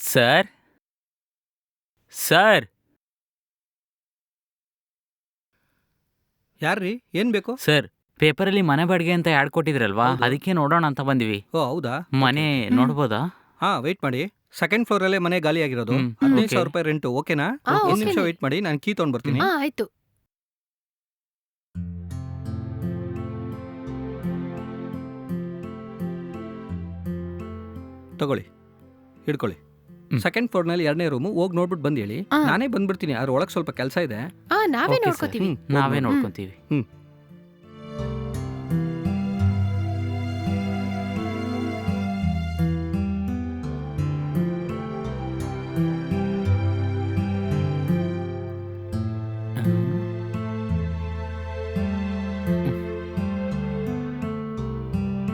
Sir? Sir? ಯಾರ್ರೀ? ಏನ್ ಬೇಕು? ಸರ್ ಪೇಪರಲ್ಲಿ ಮನೆ ಬಾಡಿಗೆ ಅಂತ ಯಾಡ್ ಕೊಟ್ಟಿದ್ರಲ್ವಾ? ಹೌದು. ಅದಕ್ಕೆ ನೋಡೋಣ ಅಂತ ಬಂದಿವಿ. ಓ ಹೌದಾ? ಮನೆ ನೋಡ್ಬೋದಾ? ಹಾ ವೇಟ್ ಮಾಡಿ. ಸೆಕೆಂಡ್ ಫ್ಲೋರ್ ಅಲ್ಲೇ ಮನೆ ಗಾಲಿ ಆಗಿರೋದು. ಹ್ಮ್, ಹದಿನೈದು okay. ಸಾವಿರ ರೂಪಾಯಿ ರೆಂಟ್ ಓಕೆನಾ ಆ, ಒಂದ್ okay ನಿಮಿಷ ನೇ. ವೇಟ್ ಮಾಡಿ ನಾನು ಕೀ ತಗೊಂಡ್ ಬರ್ತೀನಿ. ಹಾ ಆಯ್ತು. ತಗೊಳ್ಳಿ. ಹಿಡ್ಕೊಳ್ಳಿ. ಸೆಕೆಂಡ್ ಫ್ಲೋರ್ನಲ್ಲಿ ಎರಡನೇ ರೂಮ್ ಹೋಗಿ ನೋಡ್ಬಿಟ್ಟು ಬಂದ್ ಹೇಳಿ. ಆ. ನಾನೇ ಬಂದ್ಬಿಡ್ತೀನಿ. ಅದ್ರ ಒಳಗೆ ಸ್ವಲ್ಪ ಕೆಲಸ ಇದೆ. ಆ ನಾವೇ Okay, sir. ನೋಡ್ಕೋತೀವಿ. ಹ್ಮ್, ನಾವೇ ನೋಡಿ. ನೋಡ್ಕೊಂತೀವಿ.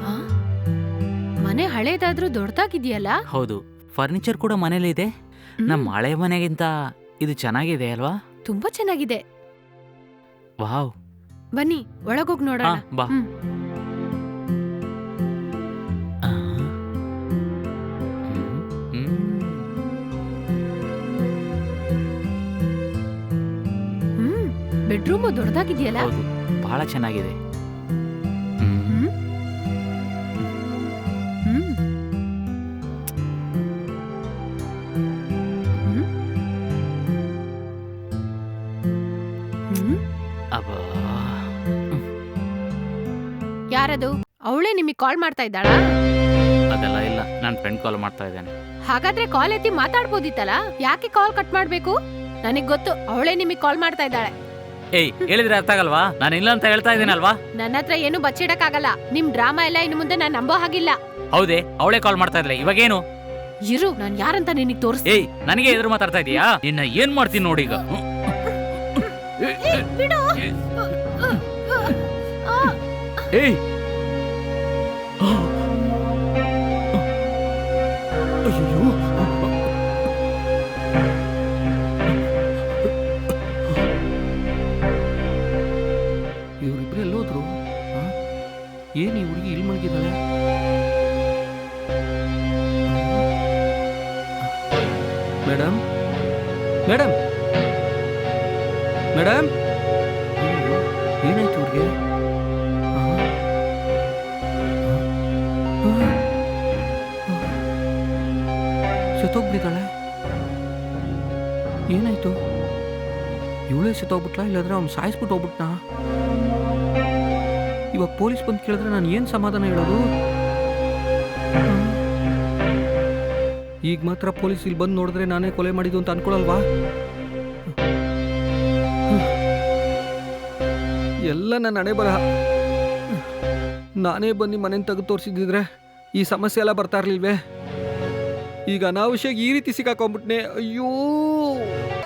ಆ? ಮನೆ ಹಳೇದಾದ್ರೂ ದೊಡ್ಡದಾಗಿದೆಯಲ್ಲ ಹೌದು. ಫರ್ನಿಚರ್ ಕೂಡ ಮನೇಲಿ ಇದೆ. ನಮ್ಮ ಹಳೆ ಮನೆಗಿಂತ ಇದು ಚೆನ್ನಾಗಿದೆ ಅಲ್ವಾ? ತುಂಬಾ ಚೆನ್ನಾಗಿದೆ. ವಾವ್. ಬನ್ನಿ ಒಳಗೋಗ್ ಹಾ ನೋಡೋಣ ಬಾ. ಹ್ಮ್. ಆ. ಹ್ಮ್, ಹ್ಮ್. ಬೆಡ್ರೂಮು ದೊಡ್ಡದಾಗಿದೆಯಲ್ಲ ಹೌದು ಬಹಳ ಚೆನ್ನಾಗಿದೆ. ಅಬ್ಬಾ. ಯಾರದು? ಅವಳೇ ನಿಮಗೆ ಕಾಲ್ ಮಾಡ್ತಾ ಇದ್ದಾಳ? ಅದೆಲ್ಲ ಇಲ್ಲ. ನನ್ನ ಫ್ರೆಂಡ್ ಕಾಲ್ ಮಾಡ್ತಾ ಇದ್ದಾನೆ. ಹಾಗಾದ್ರೆ ಕಾಲ್ ಎತ್ತಿ ಮಾತಾಡ್ಬೋದಿತ್ತಲ್ಲ? ಯಾಕೆ ಕಾಲ್ ಕಟ್ ಮಾಡ್ಬೇಕು? ನನಗ್ ಗೊತ್ತು ಅವಳೇ ನಿಮಗೆ ಕಾಲ್ ಮಾಡ್ತಾ ಇದ್ದಾಳೆ. ಏಯ್ ಹೇಳಿದ್ರೆ ಅರ್ಥ ಆಗಲ್ವಾ? ನಾನು ಇಲ್ಲ ಅಂತ ಹೇಳ್ತಾ ಇದ್ದೀನಲ್ವಾ ನನ್ನ ಹತ್ರ ಏನು ಬಚ್ಚಿಡಕ್ಕಾಗಲ್ಲ. ನಿಮ್ ಡ್ರಾಮಾ ಎಲ್ಲ ಇನ್ನು ಮುಂದೆ ನಾನು ನಂಬೋ ಹಾಗಿಲ್ಲ. ಹೌದೇ ಅವಳೇ ಕಾಲ್ ಮಾಡ್ತಾ ಇದ್ಲೆ ಇವಾಗೇನು? ಇರು ನಾನು ಯಾರಂತ ನಿನಗೆ ತೋರಿಸ್ ಏಯ್ ನನಗೆ ಎದುರು ಮಾತಾಡ್ತಾ ಇದೀಯಾ? ನಿನ್ನ ಏನ್ ಮಾಡ್ತೀನಿ ನೋಡಿ ಈಗ? ಏಯ್! ಅಯ್ಯೋ ಇವ್ರಿಬ್ರು ಎಲ್ಲೋದ್ರು ಏನು ಈ ಹುಡುಗಿ ಇಲ್ಲಿ ಮಲಗಿದ್ದಾಳೆ? ಮೇಡಮ್ ಮೇಡಮ್ ಮೇಡಮ್ ಏನಾಯ್ತು ಅವ್ರಿಗೆ ಸತ್ತೋಗ್ಬಿಟ್ಟಿದ್ದಾಳೆ? ಏನಾಯ್ತು? ಇವಳೇ ಸತ್ತೋಗ್ಬಿಟ್ಲಾ? ಇಲ್ಲಾಂದ್ರೆ ಅವ್ನು ಸಾಯಿಸ್ಬಿಟ್ಟು ಹೋಗ್ಬಿಟ್ನಾ? ಇವಾಗ ಪೊಲೀಸ್ ಬಂದು ಕೇಳಿದ್ರೆ ನಾನು ಏನು ಸಮಾಧಾನ ಹೇಳೋದು? ಈಗ ಮಾತ್ರ ಪೊಲೀಸ್ ಇಲ್ಲಿ ಬಂದು ನೋಡಿದ್ರೆ ನಾನೇ ಕೊಲೆ ಮಾಡಿದ್ದು ಅಂತ ಅನ್ಕೊಳಲ್ವಾ? ಎಲ್ಲ ನನ್ನ ಹಣೆ ಬರಹ ನಾನೇ ಬಂದು ಮನೇನ ತೆಗೆದು ತೋರಿಸಿದ್ರೆ ಈ ಸಮಸ್ಯೆ ಎಲ್ಲ ಬರ್ತಾ ಇರ್ಲಿಲ್ವೇ? ಈಗ ಅನಾವಶ್ಯಕ ಈ ರೀತಿ ಸಿಕ್ಕಾಕೊಂಡ್ಬಿಟ್ನೆ, ಅಯ್ಯೋ!